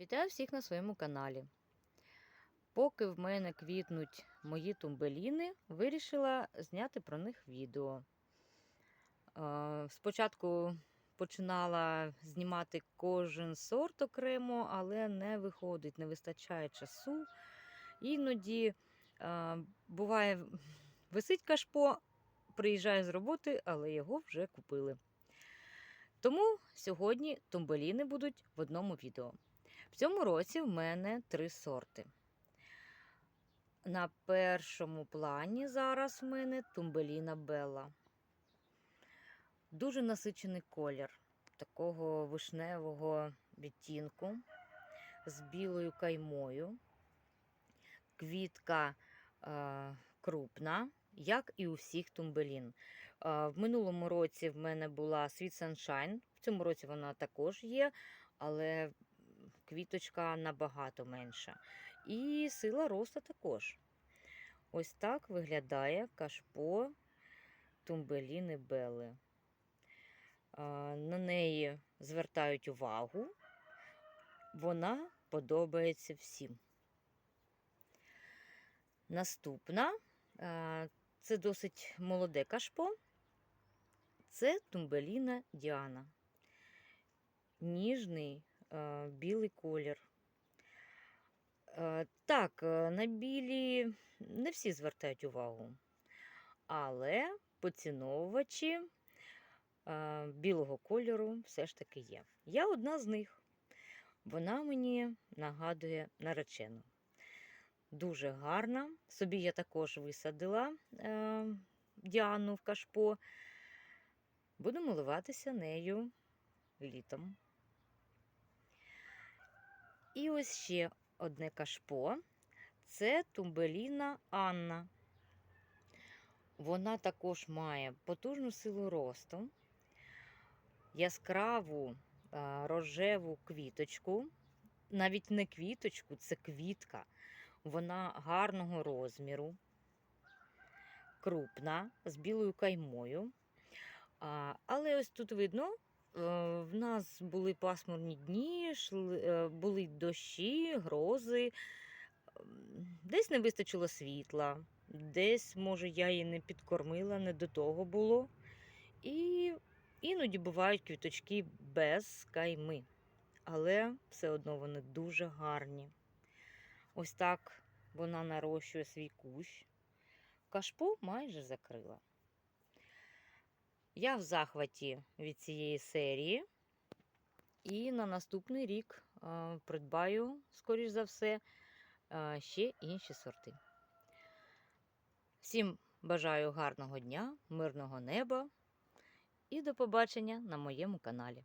Вітаю всіх на своєму каналі. Поки в мене квітнуть мої тумбеліни, вирішила зняти про них відео. Е, Спочатку починала знімати кожен сорт окремо, але не виходить, не вистачає часу. Іноді е, буває, висить кашпо, приїжджаю з роботи, але його вже купили. Тому сьогодні тумбеліни будуть в одному відео. В цьому році в мене три сорти. На першому плані зараз в мене тумбеліна Белла. Дуже насичений колір такого вишневого відтінку з білою каймою. Квітка е, крупна, як і у всіх тумбелін. Е, в минулому році в мене була Sweet Sunshine, в цьому році вона також є, але квіточка набагато менша. І сила росту також. Ось так виглядає кашпо тумбеліни Бели. На неї звертають увагу. Вона подобається всім. Наступна це досить молоде кашпо. Це тумбеліна Діана. Ніжний білий колір. Е, так, е, на білі не всі звертають увагу, але поціновувачі білого кольору все ж таки є. Я одна з них. Вона мені нагадує наречену. Дуже гарна. Собі я також висадила е, Діану в кашпо. Буду милуватися нею літом. І ось ще одне кашпо це тумбеліна Анна. Вона також має потужну силу росту, яскраву рожеву квіточку, навіть не квіточку, це квітка. Вона гарного розміру, крупна, з білою каймою. Але ось тут видно, в нас були пасмурні дні, е, були дощі, грози, десь не вистачило світла, десь, може, я її не підкормила, не до того було. І іноді бувають квіточки без кайми. Але все одно вони дуже гарні. Ось так вона нарощує свій кущ. Кашпо майже закрила. Я в захваті від цієї серії. І на наступний рік е, придбаю, скоріш за все, е, ще інші сорти. Всім бажаю гарного дня, мирного неба і до побачення на моєму каналі.